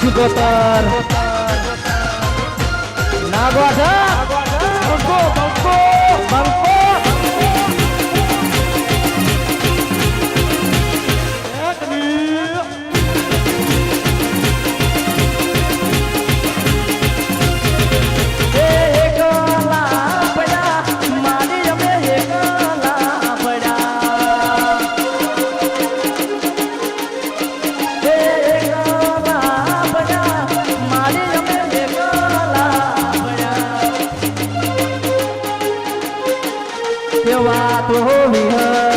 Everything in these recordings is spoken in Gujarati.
સિકોતર નાગવાઠા બંકો બંકો બંકો. કેવા તો વિહરી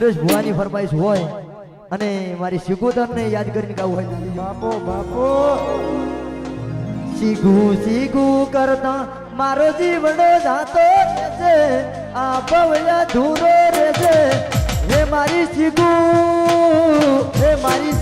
સુરેશ ભુવાની ફરમાઈશ હોય અને મારી સિગોદરને યાદ કરીને ગાવું હોય. બાપો બાપો. શીગુ શીગુ કરતા મારો જીવડો જાતો રહેશે આ ભવ્ય ધૂરો રહેશે હે મારી શીગુ હે મારી